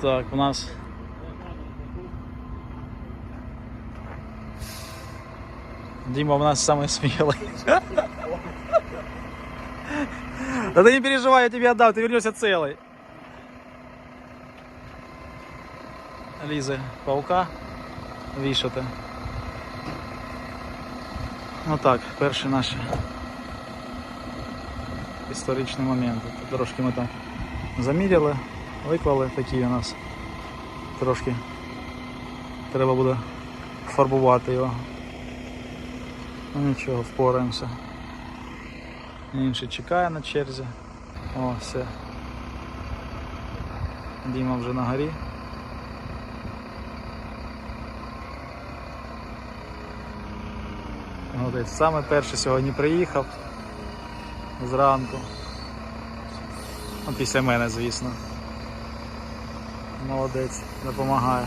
Так, у нас. Дима у нас самый смелый. Да ты не переживай, я тебе отдам, ты вернешься целый. Лиза, паука вішати. Ну так, перші наші історичні моменти. Трошки ми там заміряли, Виклали такі у нас. Трошки треба буде фарбувати його. Ну нічого, впораємося. Інший чекає на черзі. О, все. Діма вже на горі. Саме перший сьогодні приїхав зранку. Після мене, звісно. Молодець, допомагає.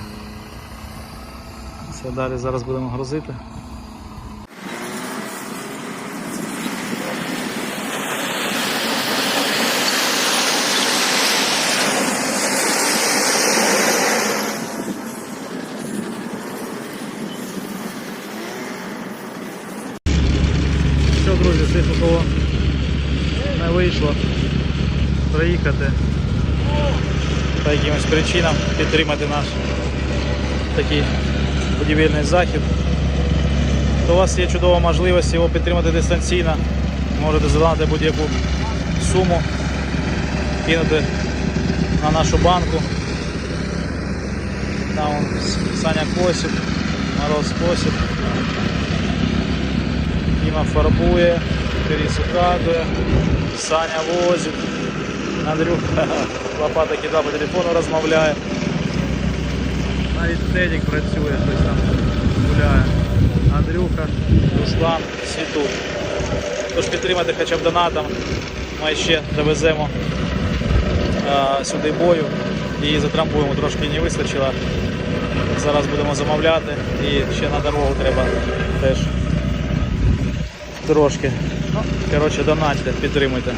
Все, далі зараз будемо грузити. Що, друзі, тих, у кого не вийшло проїхати по якимось причинам підтримати наш такий будівельний захід, то у вас є чудова можливість його підтримати дистанційно. Можете задати будь-яку суму, кинути на нашу банку. Там Саня Косів, Мороз Косів. Діма фарбує, Кріс укатує, Саня возить, Андрюха лопата кидає по телефону розмовляє. Навіть Тедік працює, щось там гуляє. Андрюха, Руслан, всі. Тож підтримати хоча б донатом. Ми ще довеземо а, сюди бою і затрамбуємо, трошки не вистачило. Зараз будемо замовляти і ще на дорогу треба теж трошки. Ну, коротше, донатьте, підтримуйте.